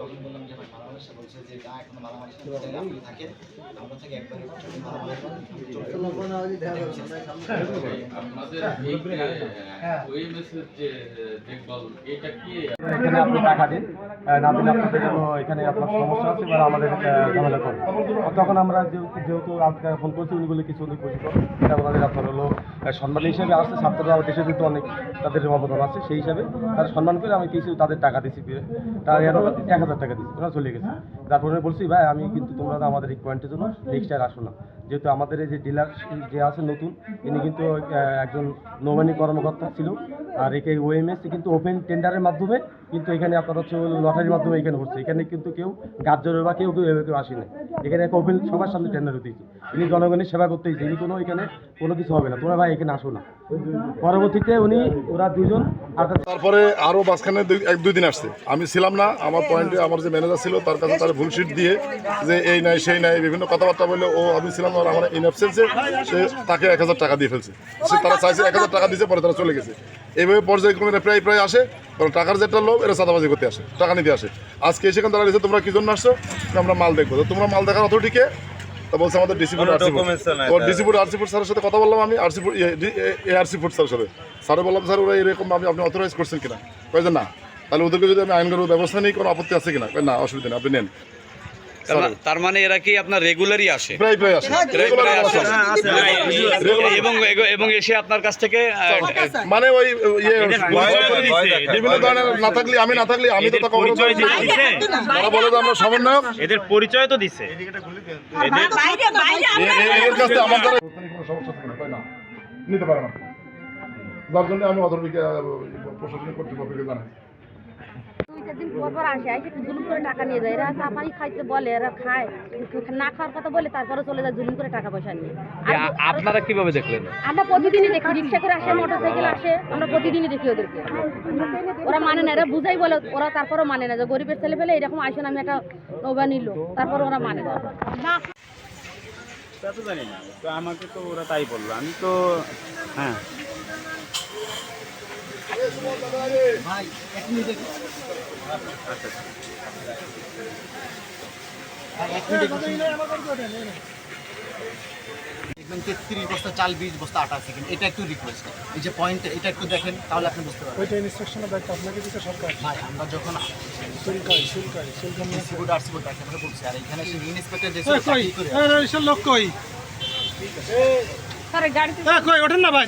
তখন বললাম যে, ভাই বলছে যে, না আপনি থাকেন। আমরা থেকে একবারে এখানে আপনি টাকা দিন। না দিলে আপনাদের এখানে আপনার সমস্যা আছে বা আমাদের ঝামেলা করবে। তখন আমরা যেহেতু আজকে ফোন করছি, উনি বলে কিছু উনি খুশি এটা ওনাদের আপনার হলো সম্মান হিসেবে আসছে। ছাত্ররা দেশে কিন্তু অনেক তাদের অবদান আছে। সেই হিসাবে তার সম্মান করে আমি কিছু তাদের টাকা দিছি এক হাজার টাকা দিচ্ছি। ওরা চলে গেছে। তারপরে বলছি, ভাই, আমি কিন্তু তোমরা আমাদের পয়েন্টের জন্য নেক্সট আর আসো না। যেহেতু আমাদের এই যে ডিলার যে আছে নতুন, ইনি কিন্তু একজন নৌবাহিনী কর্মকর্তা ছিল। আর একে ওএমএস কিন্তু ওপেন টেন্ডারের মাধ্যমে কিন্তু এখানে আপনার হচ্ছে লটারির মাধ্যমে এখানে হচ্ছে। এখানে কিন্তু কেউ গাজ্জরে বা কেউ কেউ কেউ আসেনি এখানে একটা ওপেন সবার সামনে টেন্ডার হতেছে ইনি জনগণের সেবা করতেইছে ইনি কোনো এখানে কোনো কিছু হবে না। তোমরা ভাই এখানে আসো না। পরবর্তীতে উনি, ওরা দুজন তারপরে আরও মাঝখানে দুই এক দুই দিন আসছে। আমি ছিলাম না আমার পয়েন্টে আমার যে ম্যানেজার ছিল তার কাছে তার ভুল শিট দিয়ে যে এই নাই সেই নাই বিভিন্ন কথাবার্তা বলে ও আমি ছিলাম আর আমার ইন অ্যাবসেন্সে সে তাকে এক হাজার টাকা দিয়ে ফেলছে। সে তারা চাইছে এক হাজার টাকা দিয়েছে পরে তারা চলে গেছে। এইভাবে পর্যায়ক্রমে প্রায় প্রায় আসে কারণ টাকার যেটা লোভ এরা চাঁদাবাজি করতে আসে টাকা নিতে আসে। আজকে সেখানে তারা দিয়েছে তোমরা কি জন্য আসছো? আমরা মাল দেখব। তো তোমরা মাল দেখার অথরিটিকে তা বলছে আমাদের ডিসিপুর ডিসিপুর আরসি ফুড স্যারের সাথে কথা বললাম আমি আরসি ফুড এআরসি ফুড স্যারের সাথে। স্যারে বললাম স্যার ওরা এরকম আমি আপনি অথরাইজ করছেন কিনা কয়ে যে না তাহলে ওদেরকে যদি আমি আইনগত ব্যবস্থা নিই কোনো আপত্তি আছে কিনা না অসুবিধা নেই আপনি নেন তার মানে এরা কি আপনার রেগুলারই আসে প্রায় প্রায় এবং এবং এসে আপনার কাছ থেকে মানে ওই ইয়ে বিভিন্ন ধরনের না থাকলে আমি না থাকলে আমি তো তাকে তারা বলে যে আমরা সমন্বয়ক এদের পরিচয় তো দিছে কাছে আমার দ্বারা কোনো সমস্যা থাকে না নিতে পারে না যার জন্য আমি অথরিটিকে প্রশাসনিক কর্তৃপক্ষকে জানাই। দিন পর পর আসে এসে জুলুম করে টাকা নিয়ে যায়। এরা চাপানি খাইতে বলে এরা খায়। না খাওয়ার কথা বলে তারপরে চলে যায় জুলুম করে টাকা পয়সা নিয়ে। আর আপনারা কীভাবে দেখলেন? আমরা প্রতিদিনই দেখি রিক্সা করে আসে মোটর সাইকেল আসে আমরা প্রতিদিনই দেখি ওদেরকে। ওরা মানে না এরা বুঝাই বলে ওরা তারপরেও মানে না যে গরিবের ছেলে ফেলে এরকম আসেন আমি একটা নৌবা নিল। তারপরে ওরা মানে না। তা তো জানি না তো আমাকে তো ওরা তাই বলল। আমি তো হ্যাঁ। ভাই এক মিনিট। দেখবেন তেত্রিশ বস্তা চাল বিশ বস্তা আটা কিন্তু এটা একটু রিকোয়েস্ট এই যে পয়েন্ট এটা একটু দেখেন তাহলে আপনি বুঝতে পারবেন। ওইটা ইনস্ট্রাকশনের দায়িত্ব আপনাকে দিতে সরকার ভাই আমরা যখন বলছি আর এখানে ইন্সপেক্টর যে চাকরি করে আছে। স্যার গাড়িতে কই ওঠেন না ভাই